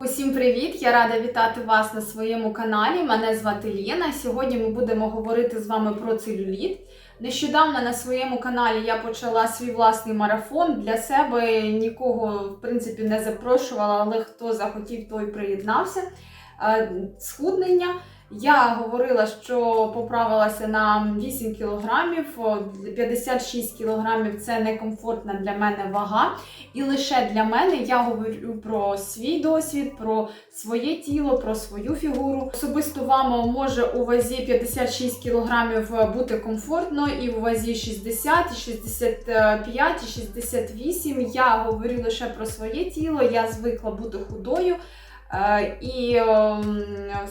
Усім привіт! Я рада вітати вас на своєму каналі. Мене звати Лєна. Сьогодні ми будемо говорити з вами про целюліт. Нещодавно на своєму каналі я почала свій власний марафон. Для себе нікого в принципі не запрошувала, але хто захотів, той приєднався. Е, Схуднення. Я говорила, що поправилася на 8 кілограмів, 56 кілограмів це некомфортна для мене вага. І лише для мене я говорю про свій досвід, про своє тіло, про свою фігуру. Особисто вам може у вазі 56 кілограмів бути комфортно, і в вазі 60, і 65, і 68. Я говорю лише про своє тіло, я звикла бути худою. Е, І ем,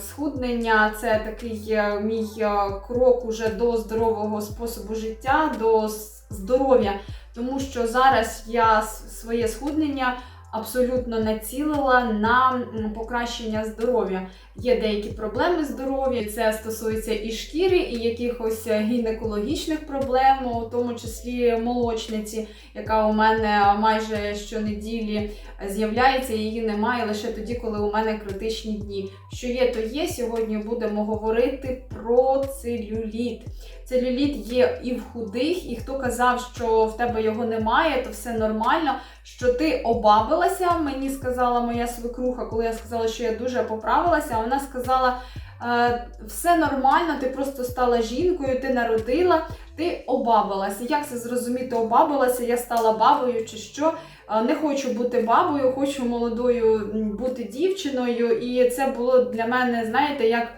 схуднення це такий е, мій е, крок уже до здорового способу життя, до здоров'я. Тому що зараз я своє схуднення абсолютно націлила на покращення здоров'я. Є деякі проблеми здоров'я, це стосується і шкіри, і якихось е, гінекологічних проблем, у тому числі молочниці, яка у мене майже щонеділі з'являється, її немає лише тоді, коли у мене критичні дні. Що є, то є. Сьогодні будемо говорити про целюліт. Целюліт є і в худих, і хто казав, що в тебе його немає, то все нормально. Що ти обабилася, мені сказала моя свекруха, коли я сказала, що я дуже поправилася. Вона сказала: «Е, все нормально, ти просто стала жінкою, ти народила, ти обабилася. Як це зрозуміти, обабилася? Я стала бабою чи що? Е, Не хочу бути бабою, хочу молодою бути дівчиною. І це було для мене, знаєте, як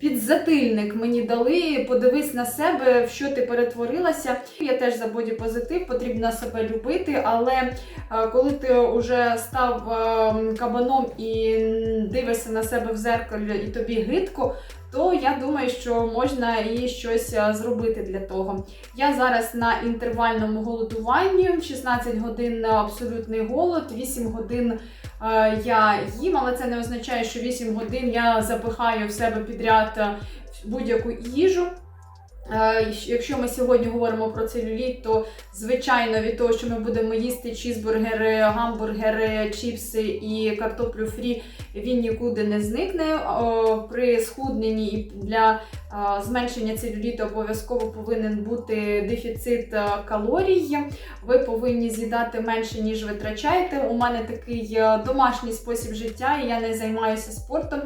підзатильник мені дали. Подивись на себе, в що ти перетворилася. Я теж за бодіпозитив, потрібно себе любити, але е, коли ти вже став е, кабаном і дивишся на себе в зеркалі, і тобі гидко. То я думаю, що можна і щось е, зробити для того. Я зараз на інтервальному голодуванні, 16 годин абсолютний голод, 8 годин я їм, але це не означає, що 8 годин я запихаю в себе підряд е, будь-яку їжу. Е, Якщо ми сьогодні говоримо про целюліт, то звичайно від того, що ми будемо їсти чізбургери, гамбургери, чіпси і картоплю фрі, він нікуди не зникне. При схудненні і для е, зменшення целюліту обов'язково повинен бути дефіцит е, калорій. Ви повинні з'їдати менше, ніж витрачаєте. У мене такий домашній спосіб життя, і я не займаюся спортом.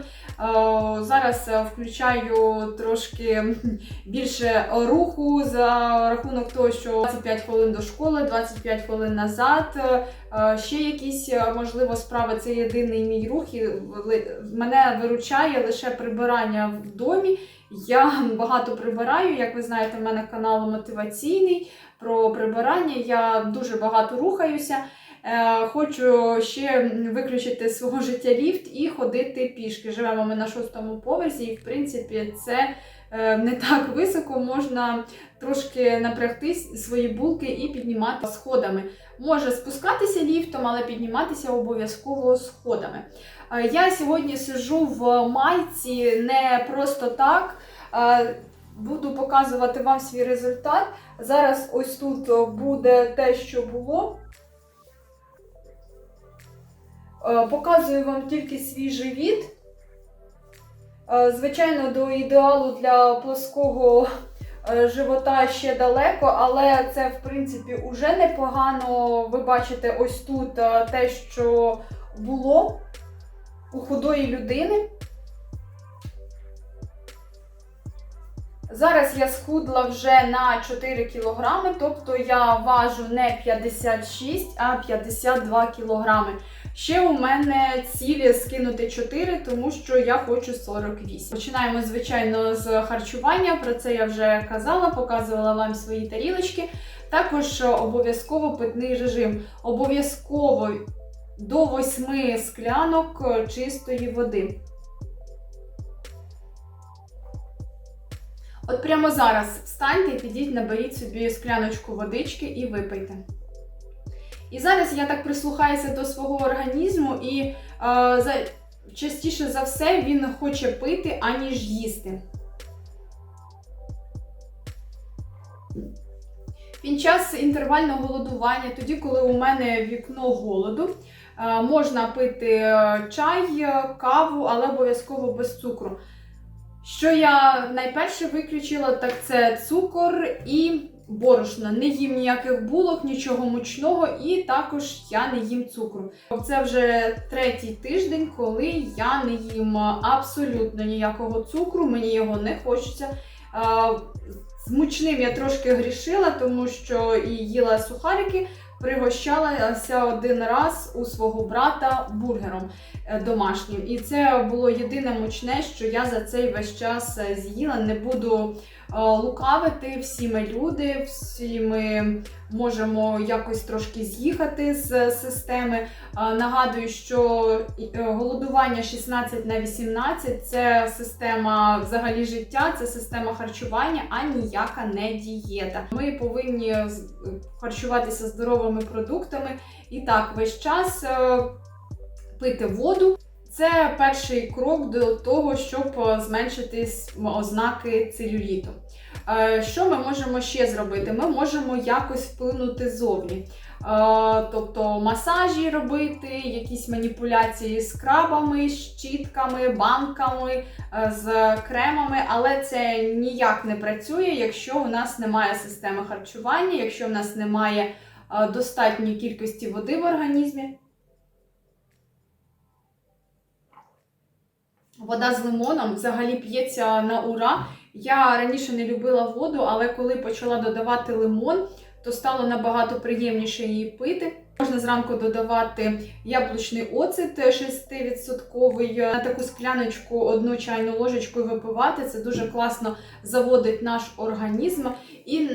Зараз включаю трошки більше руху за рахунок того, що 25 хвилин до школи, 25 хвилин назад. е, Ще якісь, е, можливо, справи це єдиний мій рух. І мене виручає лише прибирання в домі. Я багато прибираю, як ви знаєте, в мене канал мотиваційний про прибирання. Я дуже багато рухаюся. Е, Хочу ще виключити свого життя ліфт і ходити пішки. Живемо ми на шостому поверсі, і в принципі це не так високо. Можна трошки напрягти свої булки і піднімати сходами. Може спускатися ліфтом, але підніматися обов'язково сходами. Е, Я сьогодні сиджу в майці не просто так. Е, Буду показувати вам свій результат. Зараз ось тут буде те, що було. Е, Показую вам тільки свій живіт. Е, Звичайно, до ідеалу для плоского е, живота ще далеко, але це, в принципі, уже непогано. Ви бачите ось тут е, те, що було у худої людини. Зараз я схудла вже на 4 кілограми, тобто я важу не 56, а 52 кілограми. Ще у мене цілі скинути 4, тому що я хочу 48. Починаємо, звичайно, з харчування. Про це я вже казала, показувала вам свої тарілочки. Також е, обов'язково питний режим. Обов'язково до 8 склянок е, чистої води. От прямо зараз встаньте, підіть, наберіть собі скляночку водички і випийте. І зараз я так прислухаюся до свого організму, і е, за, частіше за все він хоче пити, аніж їсти. Під час інтервального голодування, тоді, коли у мене вікно голоду, Е, Можна пити е, чай, каву, але обов'язково без цукру. Що я найперше виключила, так це цукор і борошно. Не їм ніяких булок, нічого мучного, і також я не їм цукру. Це вже третій тиждень, коли я не їм абсолютно ніякого цукру, мені його не хочеться. З мучним я трошки грішила, тому що і їла сухарики, пригощалася один раз у свого брата бургером е, домашнім. І це було єдине мучне, що я за цей весь час е, з'їла. Не буду лукавити. Всі ми люди, всі ми можемо якось трошки з'їхати з системи. Е, Нагадую, що е, голодування 16 на 18 це система взагалі життя, це система харчування, а ніяка не дієта. Ми повинні харчуватися здоровими продуктами і так весь час е, пити воду. Це перший крок до того, щоб е, зменшити ознаки целюліту. Е, Що ми можемо ще зробити? Ми можемо якось вплинути зовні. Е, Тобто масажі робити, якісь маніпуляції з крабами, щітками, банками, з кремами, але це ніяк не працює, якщо у нас немає системи харчування, якщо в нас немає достатньої кількості води в організмі. Вода з лимоном взагалі п'ється на ура. Я раніше не любила воду, але коли почала додавати лимон, то стало набагато приємніше її пити. Можна зранку додавати яблучний оцет 6% на таку скляночку, одну чайну ложечку випивати. Це дуже класно заводить наш організм. І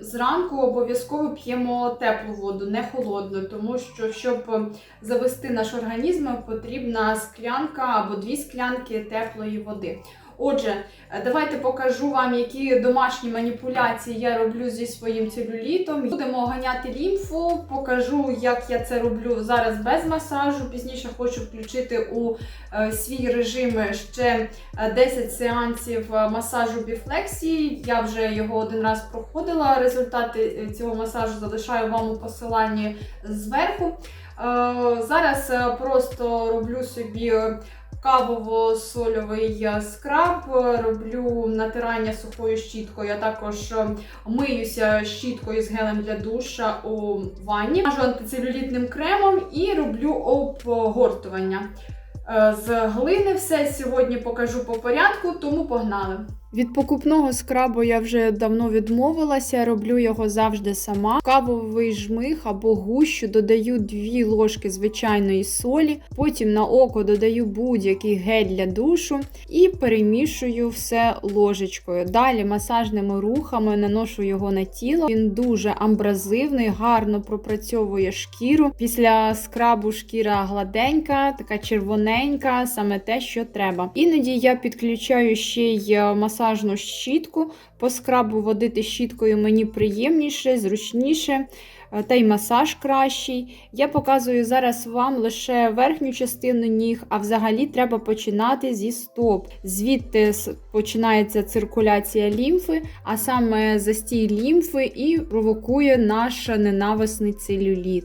зранку обов'язково п'ємо теплу воду, не холодну, тому що щоб завести наш організм, потрібна склянка або дві склянки теплої води. Отже, е, давайте покажу вам, які домашні маніпуляції я роблю зі своїм целюлітом. Будемо ганяти лімфу, покажу, як я це роблю зараз без масажу. Пізніше хочу включити у е, свій режим ще е, 10 сеансів е, масажу біфлексії. Я вже його один раз проходила. Результати е, цього масажу залишаю вам у посиланні зверху. Е, Зараз е, просто роблю собі е, кавово-сольовий скраб, е, роблю натирання сухою щіткою, а також е, миюся щіткою з гелем для душа у ванні, мажу антицелюлітним кремом і роблю обгортування. Е, З глини все сьогодні покажу по порядку, тому погнали. Від покупного скрабу я вже давно відмовилася, роблю його завжди сама. Кавовий жмих або гущу додаю 2 ложки звичайної солі, потім на око додаю будь-який гель для душу і перемішую все ложечкою. Далі масажними рухами наношу його на тіло. Він дуже амбразивний, гарно пропрацьовує шкіру. Після скрабу шкіра гладенька, така червоненька, саме те, що треба. Іноді я підключаю ще й е, масажну щітку. По скрабу водити щіткою мені приємніше, зручніше. е, Та й масаж кращий. Я показую зараз вам лише верхню частину ніг, а взагалі треба починати зі стоп. Звідти починається циркуляція лімфи, а саме застій лімфи і провокує наш ненависний целюліт.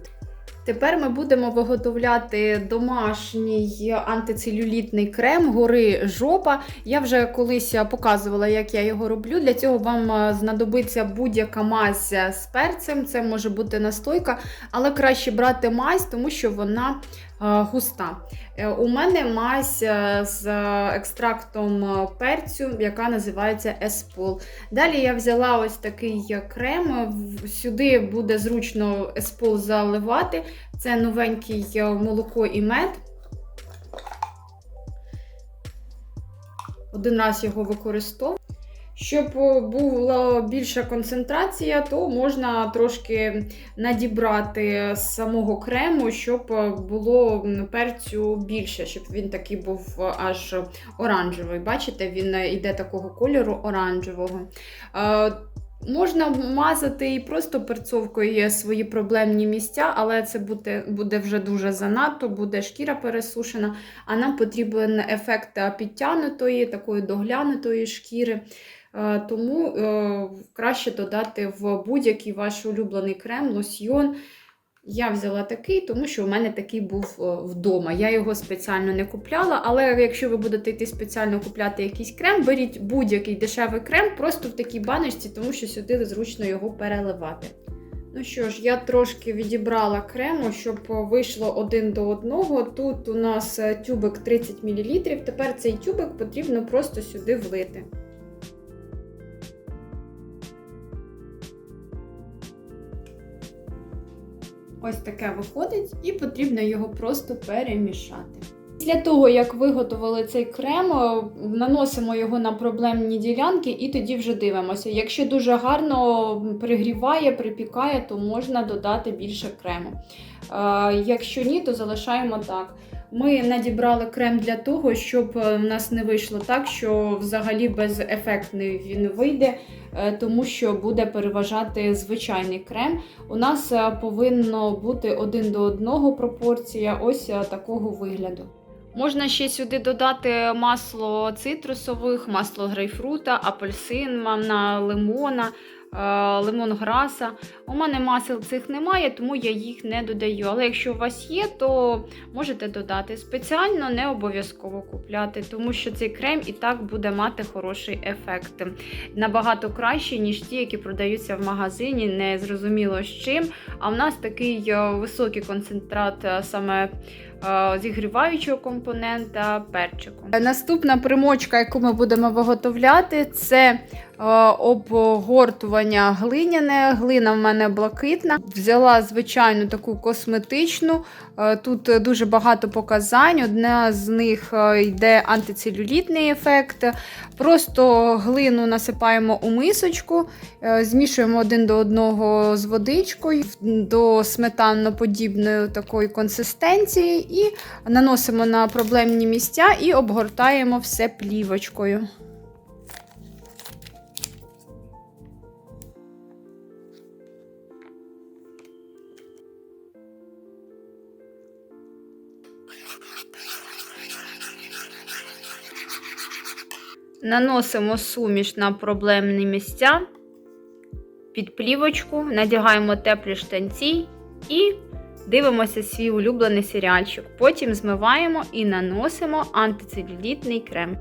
Тепер ми будемо виготовляти домашній антицелюлітний крем гори жопа. Я вже колись показувала, як я його роблю. Для цього вам е, знадобиться будь-яка мазь з перцем. Це може бути настойка, але краще брати мазь, тому що вона е, густа. Е, У мене мазь е, з екстрактом е, перцю, яка називається Еспол. Далі я взяла ось такий крем. Сюди буде зручно еспол заливати. Це новенький е, молоко і мед. Один раз його використовую. Щоб е, була більша концентрація, то можна трошки надібрати з самого крему, щоб е, було перцю більше, щоб він такий був е, аж оранжевий. Бачите, він йде такого кольору оранжевого. Можна мазати і просто перцовкою свої проблемні місця, але це буде, буде вже дуже занадто, буде шкіра пересушена, а нам потрібен ефект підтягнутої, такої доглянутої шкіри. Е, Тому е, краще додати в будь-який ваш улюблений крем, лосьйон. Я взяла такий, тому що у мене такий був е, вдома. Я його спеціально не купляла, але якщо ви будете йти спеціально купляти якийсь крем, беріть будь-який дешевий крем просто в такій баночці, тому що сюди зручно його переливати. Ну що ж, я трошки відібрала крему, щоб вийшло один до одного. Тут у нас тюбик 30 мл. Тепер цей тюбик потрібно просто сюди влити. Ось таке виходить, і потрібно його просто перемішати. Після того, як виготовили цей крем, е, наносимо його на проблемні ділянки і тоді вже дивимося. Якщо дуже гарно пригріває, припікає, то можна додати більше крему. Е, Якщо ні, то залишаємо так. Ми надібрали крем для того, щоб е, в нас не вийшло так, що взагалі безефектний він вийде, е, тому що буде переважати звичайний крем. У нас е, повинно бути один до одного пропорція ось такого вигляду. Можна ще сюди додати масло цитрусових, масло грейпфрута, апельсин, на лимона, лимонграса. У мене масел цих немає, тому я їх не додаю. Але якщо у вас є, то можете додати. Спеціально не обов'язково купляти, тому що цей крем і так буде мати хороший ефект. Набагато краще, ніж ті, які продаються в магазині, не зрозуміло з чим. А в нас такий е, високий концентрат е, саме е, зігріваючого компонента перчику. Наступна примочка, яку ми будемо виготовляти, це е, обгортування глиняне. Глина в мене блакитна. Взяла звичайну таку косметичну. Е, Тут дуже багато показань. Одна з них е, йде антицелюлітний ефект. Просто глину насипаємо у мисочку, е, змішуємо один до одного з водичкою до сметанно-подібної такої консистенції і наносимо на проблемні місця і обгортаємо все плівочкою. Наносимо суміш на проблемні місця під плівочку, надягаємо теплі штанці і дивимося свій улюблений серіальчик. Потім змиваємо і наносимо антицелюлітний крем.